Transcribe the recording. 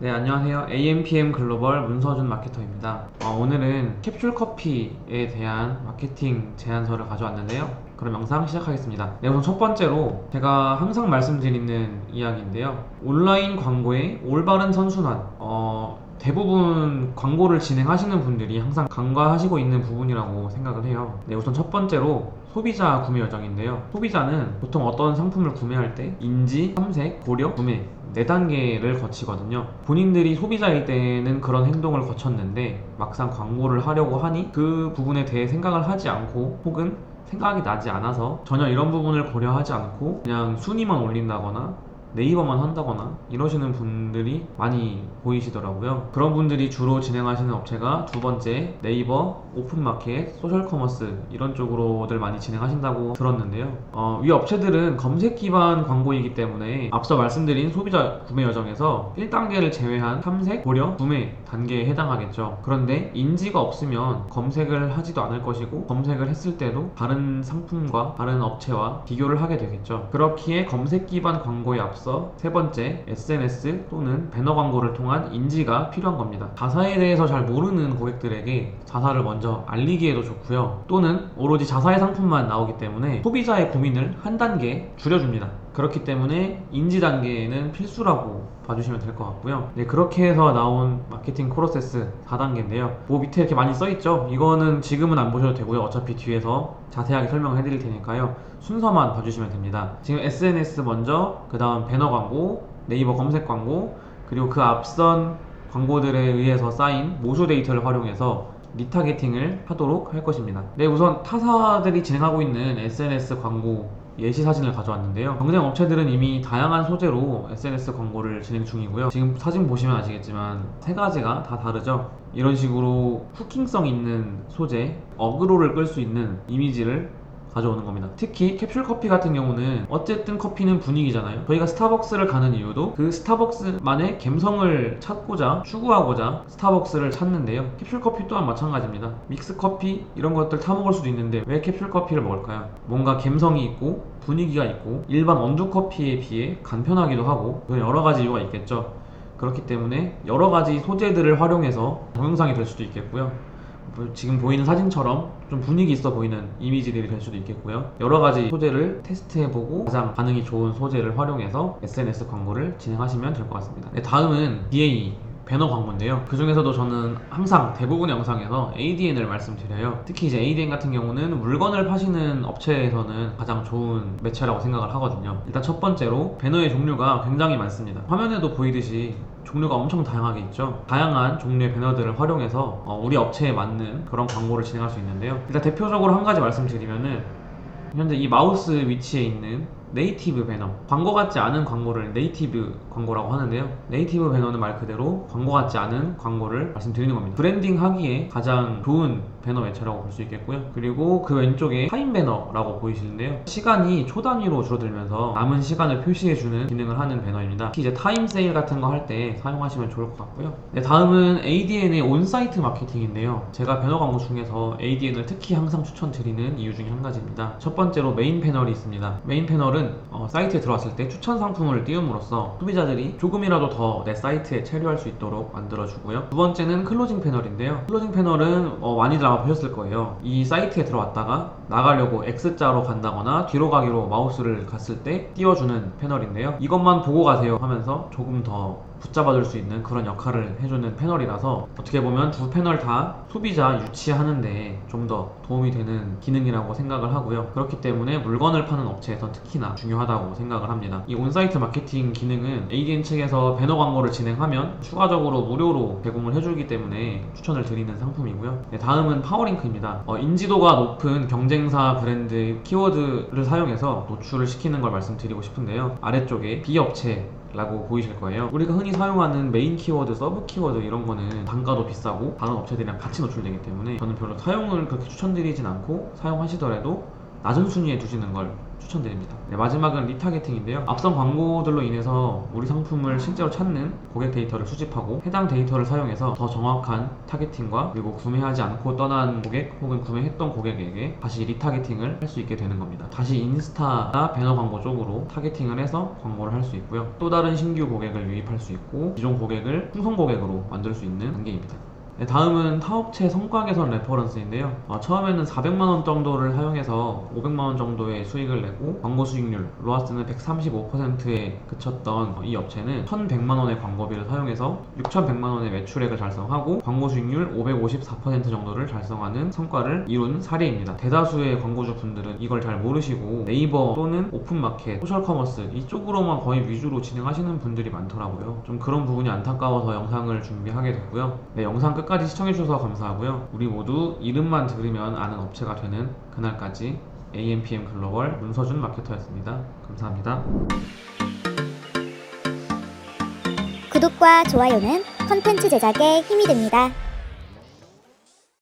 네, 안녕하세요. AMPM 글로벌 문서준 마케터입니다. 어, 오늘은 캡슐 커피에 대한 마케팅 제안서를 가져왔는데요. 그럼 영상 시작하겠습니다. 네, 우선 첫 번째로 제가 항상 말씀드리는 이야기인데요. 온라인 광고의 올바른 선순환. 어, 대부분 광고를 진행하시는 분들이 항상 간과하시고 있는 부분이라고 생각을 해요. 네, 우선 첫 번째로 소비자 구매 여정인데요. 소비자는 보통 어떤 상품을 구매할 때 인지, 탐색, 고려, 구매 4단계를 거치거든요. 본인들이 소비자일 때는 그런 행동을 거쳤는데 막상 광고를 하려고 하니 그 부분에 대해 생각을 하지 않고 혹은 생각이 나지 않아서 전혀 이런 부분을 고려하지 않고 그냥 순위만 올린다거나 네이버만 한다거나 이러시는 분들이 많이 보이시더라고요. 그런 분들이 주로 진행하시는 업체가 두 번째 네이버, 오픈마켓, 소셜커머스 이런 쪽으로들 많이 진행하신다고 들었는데요. 어, 위 업체들은 검색 기반 광고이기 때문에 앞서 말씀드린 소비자 구매 여정에서 1단계를 제외한 탐색, 고려, 구매 단계에 해당하겠죠. 그런데 인지가 없으면 검색을 하지도 않을 것이고 검색을 했을 때도 다른 상품과 다른 업체와 비교를 하게 되겠죠. 그렇기에 검색 기반 광고에 앞서 세 번째 SNS 또는 배너 광고를 통한 인지가 필요한 겁니다. 자사에 대해서 잘 모르는 고객들에게 자사를 먼저 알리기에도 좋고요. 또는 오로지 자사의 상품만 나오기 때문에 소비자의 고민을 한 단계 줄여줍니다. 그렇기 때문에 인지 단계는 필수라고 봐주시면 될 것 같고요. 네, 그렇게 해서 나온 마케팅 프로세스 4단계인데요. 뭐 밑에 이렇게 많이 써있죠? 이거는 지금은 안 보셔도 되고요. 어차피 뒤에서 자세하게 설명을 해드릴 테니까요. 순서만 봐주시면 됩니다. 지금 SNS 먼저, 그 다음 배너 광고, 네이버 검색 광고, 그리고 그 앞선 광고들에 의해서 쌓인 모수 데이터를 활용해서 리타게팅을 하도록 할 것입니다. 네, 우선 타사들이 진행하고 있는 SNS 광고 예시 사진을 가져왔는데요. 경쟁 업체들은 이미 다양한 소재로 SNS 광고를 진행 중이고요. 지금 사진 보시면 아시겠지만 세 가지가 다 다르죠. 이런 식으로 후킹성 있는 소재, 어그로를 끌 수 있는 이미지를 가져오는 겁니다. 특히 캡슐 커피 같은 경우는 어쨌든 커피는 분위기잖아요. 저희가 스타벅스를 가는 이유도 그 스타벅스만의 감성을 찾고자 추구하고자 스타벅스를 찾는데요. 캡슐 커피 또한 마찬가지입니다. 믹스 커피 이런 것들 타 먹을 수도 있는데 왜 캡슐 커피를 먹을까요? 뭔가 감성이 있고 분위기가 있고 일반 원두 커피에 비해 간편하기도 하고 여러 가지 이유가 있겠죠. 그렇기 때문에 여러 가지 소재들을 활용해서 동영상이 될 수도 있겠고요. 뭐 지금 보이는 사진처럼 좀 분위기 있어 보이는 이미지들이 될 수도 있겠고요. 여러 가지 소재를 테스트해보고 가장 반응이 좋은 소재를 활용해서 SNS 광고를 진행하시면 될 것 같습니다. 네, 다음은 DA 배너 광고인데요. 그 중에서도 저는 항상 대부분의 영상에서 ADN을 말씀드려요. 특히 이제 ADN 같은 경우는 물건을 파시는 업체에서는 가장 좋은 매체라고 생각을 하거든요. 일단 첫 번째로 배너의 종류가 굉장히 많습니다. 화면에도 보이듯이 종류가 엄청 다양하게 있죠. 다양한 종류의 배너들을 활용해서 어, 우리 업체에 맞는 그런 광고를 진행할 수 있는데요. 일단 대표적으로 한 가지 말씀드리면은 현재 이 마우스 위치에 있는 네이티브 배너 광고 같지 않은 광고를 네이티브 광고라고 하는데요. 네이티브 배너는 말 그대로 광고 같지 않은 광고를 말씀드리는 겁니다. 브랜딩 하기에 가장 좋은 배너 매체라고 볼 수 있겠고요. 그리고 그 왼쪽에 타임 배너라고 보이시는데요. 시간이 초 단위로 줄어들면서 남은 시간을 표시해주는 기능을 하는 배너입니다. 특히 이제 타임 세일 같은 거 할 때 사용하시면 좋을 것 같고요. 네, 다음은 ADN의 온사이트 마케팅인데요. 제가 배너 광고 중에서 ADN을 특히 항상 추천드리는 이유 중에 한 가지입니다. 첫 번째로 메인 패널이 있습니다. 메인 패널은 어, 사이트에 들어왔을 때 추천 상품을 띄움으로써 소비자들이 조금이라도 더 내 사이트에 체류할 수 있도록 만들어주고요. 두 번째는 클로징 패널인데요. 클로징 패널은 어, 많이들 아마 보셨을 거예요. 이 사이트에 들어왔다가 나가려고 X자로 간다거나 뒤로 가기로 마우스를 갔을 때 띄워주는 패널인데요. 이것만 보고 가세요 하면서 조금 더 붙잡아줄 수 있는 그런 역할을 해주는 패널이라서 어떻게 보면 두 패널 다 소비자 유치하는데 좀 더 도움이 되는 기능이라고 생각을 하고요. 그렇기 때문에 물건을 파는 업체에선 특히나 중요하다고 생각을 합니다. 이 온사이트 마케팅 기능은 ADN 측에서 배너 광고를 진행하면 추가적으로 무료로 제공을 해주기 때문에 추천을 드리는 상품이고요. 네, 다음은 파워링크입니다. 어, 인지도가 높은 경쟁사 브랜드 키워드를 사용해서 노출을 시키는 걸 말씀드리고 싶은데요. 아래쪽에 B업체 라고 보이실 거예요. 우리가 흔히 사용하는 메인 키워드, 서브 키워드 이런 거는 단가도 비싸고 다른 업체들이랑 같이 노출되기 때문에 저는 별로 사용을 그렇게 추천드리진 않고 사용하시더라도 낮은 순위에 두시는 걸 추천드립니다. 네, 마지막은 리타겟팅인데요. 앞선 광고들로 인해서 우리 상품을 실제로 찾는 고객 데이터를 수집하고 해당 데이터를 사용해서 더 정확한 타겟팅과 그리고 구매하지 않고 떠난 고객 혹은 구매했던 고객에게 다시 리타겟팅을 할 수 있게 되는 겁니다. 다시 인스타나 배너 광고 쪽으로 타겟팅을 해서 광고를 할 수 있고요. 또 다른 신규 고객을 유입할 수 있고 기존 고객을 풍선 고객으로 만들 수 있는 단계입니다. 네, 다음은 타업체 성과 개선 레퍼런스인데요. 어, 처음에는 400만원 정도를 사용해서 500만원 정도의 수익을 내고 광고 수익률, 로아스는 135%에 그쳤던 이 업체는 1100만원의 광고비를 사용해서 6100만원의 매출액을 달성하고 광고 수익률 554% 정도를 달성하는 성과를 이룬 사례입니다. 대다수의 광고주 분들은 이걸 잘 모르시고 네이버 또는 오픈마켓, 소셜커머스 이쪽으로만 거의 위주로 진행하시는 분들이 많더라고요. 좀 그런 부분이 안타까워서 영상을 준비하게 됐고요. 네, 영상 끝까지 시청해주셔서 감사하고요. 우리 모두 이름만 들으면 아는 업체가 되는 그날까지 AMPM 글로벌 문서준 마케터였습니다. 감사합니다. 구독과 좋아요는 컨텐츠 제작에 힘이 됩니다.